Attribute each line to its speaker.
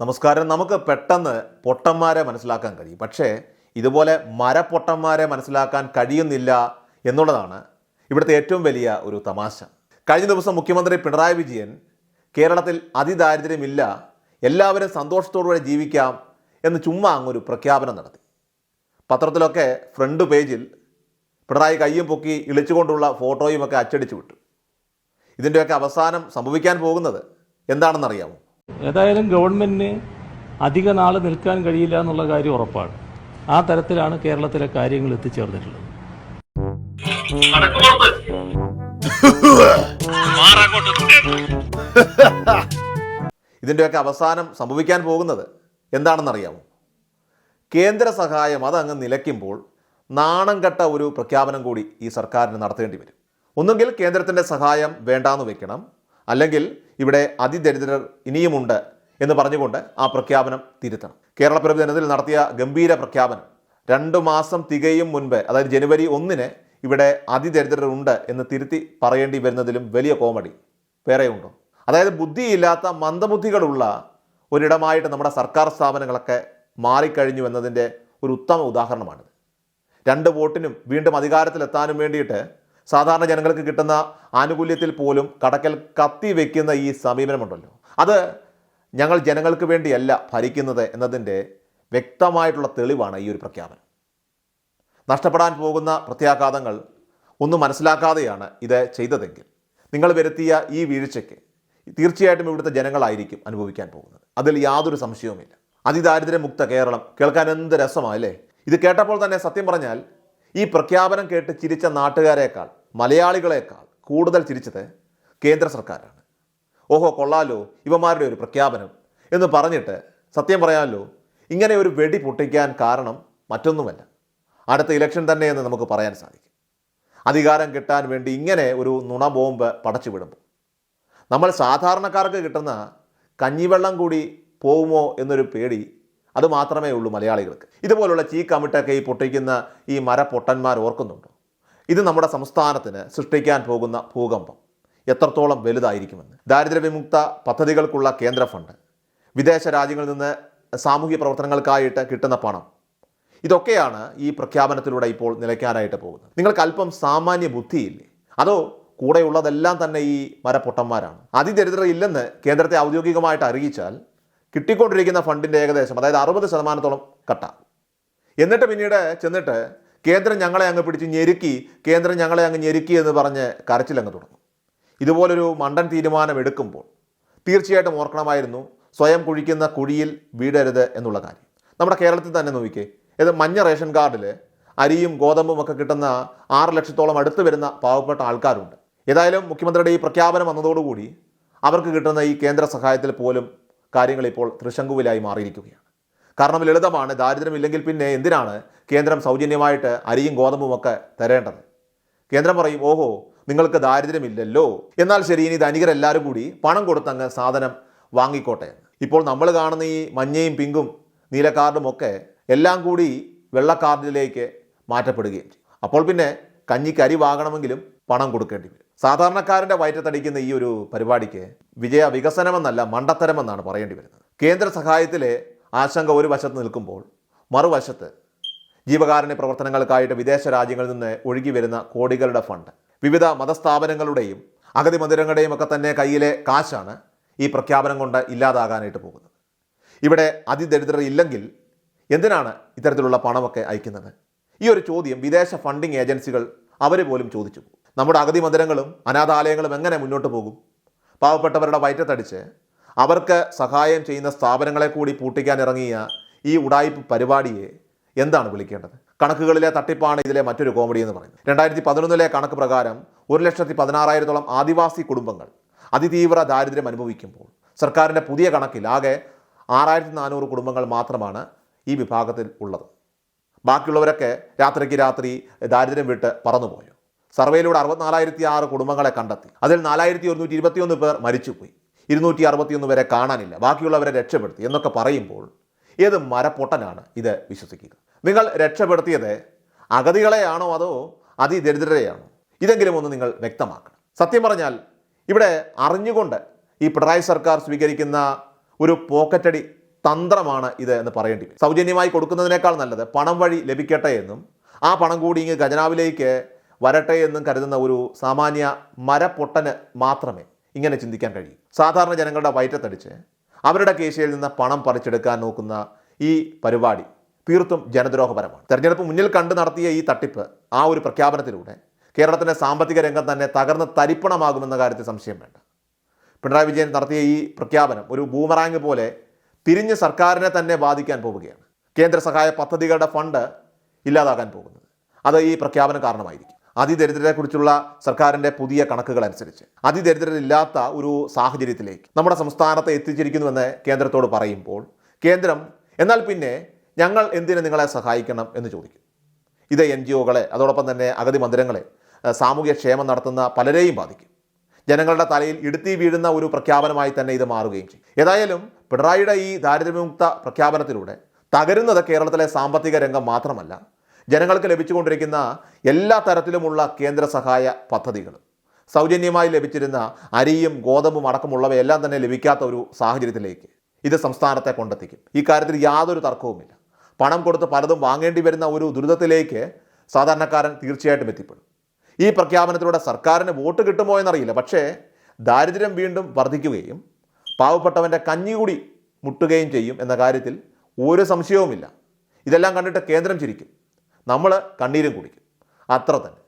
Speaker 1: നമസ്കാരം. നമുക്ക് പെട്ടെന്ന് പൊട്ടന്മാരെ മനസ്സിലാക്കാൻ കഴിയും. പക്ഷേ ഇതുപോലെ മരപ്പൊട്ടന്മാരെ മനസ്സിലാക്കാൻ കഴിയുന്നില്ല എന്നുള്ളതാണ് ഇവിടുത്തെ ഏറ്റവും വലിയ ഒരു തമാശ. കഴിഞ്ഞ ദിവസം മുഖ്യമന്ത്രി പിണറായി വിജയൻ കേരളത്തിൽ അതിദാരിദ്ര്യമില്ല എല്ലാവരും സന്തോഷത്തോടുകൂടെ ജീവിക്കാം എന്ന് ചുമ്മാ അങ്ങൊരു പ്രഖ്യാപനം നടത്തി. പത്രത്തിലൊക്കെ ഫ്രണ്ട് പേജിൽ പിണറായി കയ്യും പൊക്കി ഇളിച്ചുകൊണ്ടുള്ള ഫോട്ടോയും ഒക്കെ അച്ചടിച്ചു വിട്ടു. ഇതിന്റെയൊക്കെ അവസാനം സംഭവിക്കാൻ പോകുന്നത് എന്താണെന്നറിയാമോ?
Speaker 2: ഏതായാലും ഗവൺമെന്റിന് അധിക നാൾ നിൽക്കാൻ കഴിയില്ല എന്നുള്ള കാര്യം ഉറപ്പാണ്. ആ തരത്തിലാണ് കേരളത്തിലെ കാര്യങ്ങൾ എത്തിച്ചേർന്നിട്ടുള്ളത്.
Speaker 1: ഇതിന്റെയൊക്കെ അവസാനം സംഭവിക്കാൻ പോകുന്നത് എന്താണെന്നറിയാമോ? കേന്ദ്ര സഹായം അതങ്ങ് നിലയ്ക്കുമ്പോൾ നാണം കെട്ട ഒരു പ്രഖ്യാപനം കൂടി ഈ സർക്കാരിന് നടത്തേണ്ടി വരും. ഒന്നുകിൽ കേന്ദ്രത്തിന്റെ സഹായം വേണ്ടാന്ന് വെക്കണം അല്ലെങ്കിൽ ഇവിടെ അതിദരിദ്രർ ഇനിയുമുണ്ട് എന്ന് പറഞ്ഞുകൊണ്ട് ആ പ്രഖ്യാപനം തിരുത്തണം. കേരള പിറവി ദിനത്തിൽ നടത്തിയ ഗംഭീര പ്രഖ്യാപനം. രണ്ട് മാസം തികയും മുൻപ് അതായത് ജനുവരി ഒന്നിന് ഇവിടെ അതിദരിദ്രരുണ്ട് എന്ന് തിരുത്തി പറയേണ്ടി വരുന്നതിലും വലിയ കോമഡി. വേറെയുണ്ടോ അതായത് ബുദ്ധിയില്ലാത്ത മന്ദബുദ്ധികളുള്ള ഒരിടമായിട്ട് നമ്മുടെ സർക്കാർ സ്ഥാപനങ്ങളൊക്കെ മാറിക്കഴിഞ്ഞു എന്നതിന്റെ ഒരു ഉത്തമ ഉദാഹരണമാണിത്. രണ്ട് വോട്ടിനും വീണ്ടും അധികാരത്തിലെത്താനും വേണ്ടിയിട്ട് സാധാരണ ജനങ്ങൾക്ക് കിട്ടുന്ന ആനുകൂല്യത്തിൽ പോലും കടക്കൽ കത്തി വെക്കുന്ന ഈ സമീപനമുണ്ടല്ലോ. അത് ഞങ്ങൾ ജനങ്ങൾക്ക് വേണ്ടിയല്ല ഭരിക്കുന്നത് എന്നതിന്റെ വ്യക്തമായിട്ടുള്ള തെളിവാണ് ഈ ഒരു പ്രഖ്യാപനം. നഷ്ടപ്പെടാൻ പോകുന്ന പ്രത്യാഘാതങ്ങൾ ഒന്നും മനസ്സിലാക്കാതെയാണ് ഇത് ചെയ്തതെങ്കിൽ നിങ്ങൾ വരുത്തിയ ഈ വീഴ്ചയ്ക്ക് തീർച്ചയായിട്ടും ഇവിടുത്തെ ജനങ്ങളായിരിക്കും അനുഭവിക്കാൻ പോകുന്നത്. അതിൽ യാതൊരു സംശയവുമില്ല. അതിദാരിദ്ര്യമുക്ത കേരളം കേൾക്കാൻ എന്ത് രസമാണ് അല്ലേ? ഇത് കേട്ടപ്പോൾ തന്നെ സത്യം പറഞ്ഞാൽ ഈ പ്രഖ്യാപനം കേട്ട് ചിരിച്ച നാട്ടുകാരേക്കാൾ മലയാളികളേക്കാൾ കൂടുതൽ ചിരിച്ചത് കേന്ദ്ര സർക്കാരാണ്. ഓഹോ കൊള്ളാലോ ഇവന്മാരുടെ ഒരു പ്രഖ്യാപനം എന്ന് പറഞ്ഞിട്ട് സത്യം പറയാമല്ലോ ഇങ്ങനെ ഒരു വെടി പൊട്ടിക്കാൻ കാരണം മറ്റൊന്നുമല്ല. അടുത്ത ഇലക്ഷൻ തന്നെയെന്ന് നമുക്ക് പറയാൻ സാധിക്കും. അധികാരം കിട്ടാൻ വേണ്ടി ഇങ്ങനെ ഒരു നുണ ബോംബ് പടച്ചു വിടുമ്പോൾ. നമ്മൾ സാധാരണക്കാർക്ക് കിട്ടുന്ന കഞ്ഞിവെള്ളം കൂടി പോകുമോ എന്നൊരു പേടി അത് മാത്രമേ ഉള്ളൂ മലയാളികൾക്ക്. ഇതുപോലുള്ള ചീ കമിട്ടൊക്കെ ഈ പൊട്ടിക്കുന്ന ഈ മരപ്പൊട്ടന്മാർ ഓർക്കുന്നുണ്ടോ? ഇത് നമ്മുടെ സംസ്ഥാനത്തിന് സൃഷ്ടിക്കാൻ പോകുന്ന ഭൂകമ്പം. എത്രത്തോളം വലുതായിരിക്കുമെന്ന്. ദാരിദ്ര്യവിമുക്ത പദ്ധതികൾക്കുള്ള കേന്ദ്ര ഫണ്ട് വിദേശ രാജ്യങ്ങളിൽ നിന്ന് സാമൂഹ്യ പ്രവർത്തനങ്ങൾക്കായിട്ട് കിട്ടുന്ന പണം. ഇതൊക്കെയാണ് ഈ പ്രഖ്യാപനത്തിലൂടെ ഇപ്പോൾ നിലയ്ക്കാനായിട്ട് പോകുന്നത്. നിങ്ങൾക്ക് അല്പം സാമാന്യ ബുദ്ധിയില്ലേ? അതോ കൂടെയുള്ളതെല്ലാം തന്നെ ഈ മരപ്പൊട്ടന്മാരാണ് അതിദരിദ്രർ ഇല്ലെന്ന് കേന്ദ്രത്തെ ഔദ്യോഗികമായിട്ട് അറിയിച്ചാൽ കിട്ടിക്കൊണ്ടിരിക്കുന്ന ഫണ്ടിന്റെ ഏകദേശം അതായത് അറുപത് ശതമാനത്തോളം കട്ട. എന്നിട്ട് പിന്നീട് ചെന്നിട്ട് കേന്ദ്രം ഞങ്ങളെ അങ്ങ് പിടിച്ച് ഞെരുക്കി കേന്ദ്രം ഞങ്ങളെ അങ്ങ് ഞെരുക്കി എന്ന് പറഞ്ഞ് കരച്ചിലങ്ങ് തുടങ്ങും. ഇതുപോലൊരു മണ്ടൻ തീരുമാനം എടുക്കുമ്പോൾ തീർച്ചയായിട്ടും ഓർക്കണമായിരുന്നു സ്വയം കുഴിക്കുന്ന കുഴിയിൽ വീടരുത് എന്നുള്ള കാര്യം. നമ്മുടെ കേരളത്തിൽ തന്നെ നോക്കിക്കേ ഇത് മഞ്ഞ റേഷൻ കാർഡിൽ അരിയും ഗോതമ്പും ഒക്കെ കിട്ടുന്ന ആറ് ലക്ഷത്തോളം അടുത്ത് വരുന്ന പാവപ്പെട്ട ആൾക്കാരുണ്ട്. ഏതായാലും മുഖ്യമന്ത്രിയുടെ ഈ പ്രഖ്യാപനം വന്നതോടുകൂടി അവർക്ക് കിട്ടുന്ന ഈ കേന്ദ്ര സഹായത്തിൽ പോലും കാര്യങ്ങൾ ഇപ്പോൾ തൃശങ്കുവിലായി മാറിയിരിക്കുകയാണ്. കാരണം ലളിതമാണ് ദാരിദ്ര്യമില്ലെങ്കിൽ പിന്നെ എന്തിനാണ് കേന്ദ്രം സൗജന്യമായിട്ട് അരിയും ഗോതമ്പും ഒക്കെ തരേണ്ടത്? കേന്ദ്രം പറയും ഓഹോ നിങ്ങൾക്ക് ദാരിദ്ര്യമില്ലല്ലോ. എന്നാൽ ശരി ഇനി ധനികരെല്ലാവരും കൂടി പണം കൊടുത്തങ്ങ് സാധനം വാങ്ങിക്കോട്ടെ ഇപ്പോൾ നമ്മൾ കാണുന്ന ഈ മഞ്ഞയും പിങ്കും നീല കാർഡും ഒക്കെ എല്ലാം കൂടി വെള്ള കാർഡിലേക്ക് മാറ്റപ്പെടുകയും അപ്പോൾ പിന്നെ കഞ്ഞിക്ക് അരി വാങ്ങണമെങ്കിലും പണം കൊടുക്കേണ്ടി വരും. സാധാരണക്കാരന്റെ വയറ്റത്തടിക്കുന്ന ഈ ഒരു പരിപാടിക്ക് വിജയ വികസനമെന്നല്ല മണ്ടത്തരമെന്നാണ് പറയേണ്ടി വരുന്നത്. കേന്ദ്ര സഹായത്തിലെ ആശങ്ക ഒരു വശത്ത് നിൽക്കുമ്പോൾ മറുവശത്ത് ജീവകാരുണ്യ പ്രവർത്തനങ്ങൾക്കായിട്ട് വിദേശ രാജ്യങ്ങളിൽ നിന്ന് ഒഴുകി വരുന്ന കോടികളുടെ ഫണ്ട് വിവിധ മതസ്ഥാപനങ്ങളുടെയും അഗതി മന്ദിരങ്ങളുടെയും ഒക്കെ തന്നെ കയ്യിലെ കാശാണ് ഈ പ്രഖ്യാപനം കൊണ്ട് ഇല്ലാതാകാനായിട്ട് പോകുന്നത്. ഇവിടെ അതിദരിദ്രർ ഇല്ലെങ്കിൽ എന്തിനാണ് ഇത്തരത്തിലുള്ള പണമൊക്കെ അയക്കുന്നത്? ഈ ഒരു ചോദ്യം വിദേശ ഫണ്ടിംഗ് ഏജൻസികൾ അവർ പോലും ചോദിച്ചു നമ്മുടെ അഗതി മന്ദിരങ്ങളും അനാഥാലയങ്ങളും എങ്ങനെ മുന്നോട്ട് പോകും? പാവപ്പെട്ടവരുടെ വയറ്റത്തടിച്ച് അവർക്ക് സഹായം ചെയ്യുന്ന സ്ഥാപനങ്ങളെ കൂടി പൂട്ടിക്കാൻ ഇറങ്ങിയ ഈ ഉടായ്പ പരിപാടിയെ എന്താണ് വിളിക്കേണ്ടത്? കണക്കുകളിലെ തട്ടിപ്പാണ് ഇതിലെ മറ്റൊരു കോമഡി എന്ന് പറയുന്നത്. രണ്ടായിരത്തി പതിനൊന്നിലെ കണക്ക് പ്രകാരം ഒരു ലക്ഷത്തി പതിനാറായിരത്തോളം ആദിവാസി കുടുംബങ്ങൾ അതിതീവ്ര ദാരിദ്ര്യം അനുഭവിക്കുമ്പോൾ സർക്കാരിന്റെ പുതിയ കണക്കിൽ ആകെ ആറായിരത്തി നാനൂറ് കുടുംബങ്ങൾ മാത്രമാണ് ഈ വിഭാഗത്തിൽ ഉള്ളത്. ബാക്കിയുള്ളവരൊക്കെ രാത്രിക്ക് രാത്രി ദാരിദ്ര്യം വിട്ട് പറന്നുപോയോ? സർവേയിലൂടെ അറുപത്തിനാലായിരത്തി ആറ് കുടുംബങ്ങളെ കണ്ടെത്തി. അതിൽ നാലായിരത്തി ഒരുന്നൂറ്റി ഇരുപത്തിയൊന്ന് പേർ മരിച്ചുപോയി. ഇരുന്നൂറ്റി അറുപത്തിയൊന്ന് വരെ കാണാനില്ല. ബാക്കിയുള്ളവരെ രക്ഷപ്പെടുത്തി എന്നൊക്കെ പറയുമ്പോൾ ഏത് മരപ്പൊട്ടനാണ് ഇത് വിശ്വസിക്കുക? നിങ്ങൾ രക്ഷപ്പെടുത്തിയത് അഗതികളെയാണോ അതോ അതിദരിദ്രരെയാണോ? ഇതെങ്കിലും ഒന്ന് നിങ്ങൾ വ്യക്തമാക്കണം. സത്യം പറഞ്ഞാൽ ഇവിടെ അറിഞ്ഞുകൊണ്ട് ഈ പിണറായി സർക്കാർ സ്വീകരിക്കുന്ന ഒരു പോക്കറ്റടി തന്ത്രമാണ് ഇത് എന്ന് പറയേണ്ടി സൗജന്യമായി കൊടുക്കുന്നതിനേക്കാൾ നല്ലത് പണം വഴി ലഭിക്കട്ടെ എന്നും ആ പണം കൂടി ഇങ്ങ് ഖജനാവിലേക്ക് വരട്ടെ എന്നും കരുതുന്ന ഒരു സാമാന്യ മരപ്പൊട്ടന് മാത്രമേ ഇങ്ങനെ ചിന്തിക്കാൻ കഴിയൂ. സാധാരണ ജനങ്ങളുടെ വയറ്റത്തടിച്ച് അവരുടെ കേശയിൽ നിന്ന് പണം പറിച്ചെടുക്കാൻ നോക്കുന്ന ഈ പരിപാടി തീർത്തും ജനദ്രോഹപരമാണ്. തെരഞ്ഞെടുപ്പ് മുന്നിൽ കണ്ടു നടത്തിയ ഈ തട്ടിപ്പ് ആ ഒരു പ്രഖ്യാപനത്തിലൂടെ കേരളത്തിന്റെ സാമ്പത്തിക രംഗം തന്നെ തകർന്ന് തരിപ്പണമാകുമെന്ന കാര്യത്തിൽ സംശയം വേണ്ട. പിണറായി വിജയൻ നടത്തിയ ഈ പ്രഖ്യാപനം ഒരു ബൂമറാങ് പോലെ തിരിഞ്ഞ് സർക്കാരിനെ തന്നെ ബാധിക്കാൻ പോവുകയാണ്. കേന്ദ്ര സഹായ പദ്ധതികളുടെ ഫണ്ട് ഇല്ലാതാകാൻ പോകുന്നത്. അത് ഈ പ്രഖ്യാപനം കാരണമായിരിക്കും. അതിദരിദ്രരെക്കുറിച്ചുള്ള സർക്കാരിന്റെ പുതിയ കണക്കുകൾ അനുസരിച്ച് അതിദരിദ്രരില്ലാത്ത ഒരു സാഹചര്യത്തിലേക്ക് നമ്മുടെ സംസ്ഥാനത്തെ എത്തിച്ചിരിക്കുന്നുവെന്ന് കേന്ദ്രത്തോട് പറയുമ്പോൾ കേന്ദ്രം എന്നാൽ പിന്നെ ഞങ്ങൾ എന്തിനു നിങ്ങളെ സഹായിക്കണം എന്ന് ചോദിക്കും. ഇത് എൻ ജി ഒകളെ അതോടൊപ്പം തന്നെ അഗതി മന്ദിരങ്ങളെ സാമൂഹ്യ ക്ഷേമം നടത്തുന്ന പലരെയും ബാധിക്കും. ജനങ്ങളുടെ തലയിൽ ഇടുത്തി വീഴുന്ന ഒരു പ്രഖ്യാപനമായി തന്നെ ഇത് മാറുകയും ചെയ്യും. ഏതായാലും പിണറായിയുടെ ഈ ദാരിദ്ര്യമുക്ത പ്രഖ്യാപനത്തിലൂടെ തകരുന്നത് കേരളത്തിലെ സാമ്പത്തിക രംഗം മാത്രമല്ല ജനങ്ങൾക്ക് ലഭിച്ചുകൊണ്ടിരിക്കുന്ന എല്ലാ തരത്തിലുമുള്ള കേന്ദ്ര സഹായ പദ്ധതികൾ സൗജന്യമായി ലഭിച്ചിരുന്ന അരിയും ഗോതമ്പും അടക്കമുള്ളവയെല്ലാം തന്നെ ലഭിക്കാത്ത ഒരു സാഹചര്യത്തിലേക്ക് ഇത് സംസ്ഥാനത്തെ കൊണ്ടെത്തിക്കും. ഇക്കാര്യത്തിൽ കാര്യത്തിൽ യാതൊരു തർക്കവുമില്ല. പണം കൊടുത്ത് പലതും വാങ്ങേണ്ടി വരുന്ന ഒരു ദുരിതത്തിലേക്ക് സാധാരണക്കാരൻ തീർച്ചയായിട്ടും എത്തിപ്പെടും. ഈ പ്രഖ്യാപനത്തിലൂടെ സർക്കാരിന് വോട്ട് കിട്ടുമോ എന്നറിയില്ല. പക്ഷേ ദാരിദ്ര്യം വീണ്ടും വർദ്ധിക്കുകയും പാവപ്പെട്ടവന്റെ കഞ്ഞി കൂടി മുട്ടുകയും ചെയ്യും എന്ന കാര്യത്തിൽ ഒരു സംശയവുമില്ല. ഇതെല്ലാം കണ്ടിട്ട് കേന്ദ്രം ചിരിക്കും. നമ്മൾ കണ്ണീരും കുടിക്കും. അത്ര തന്നെ.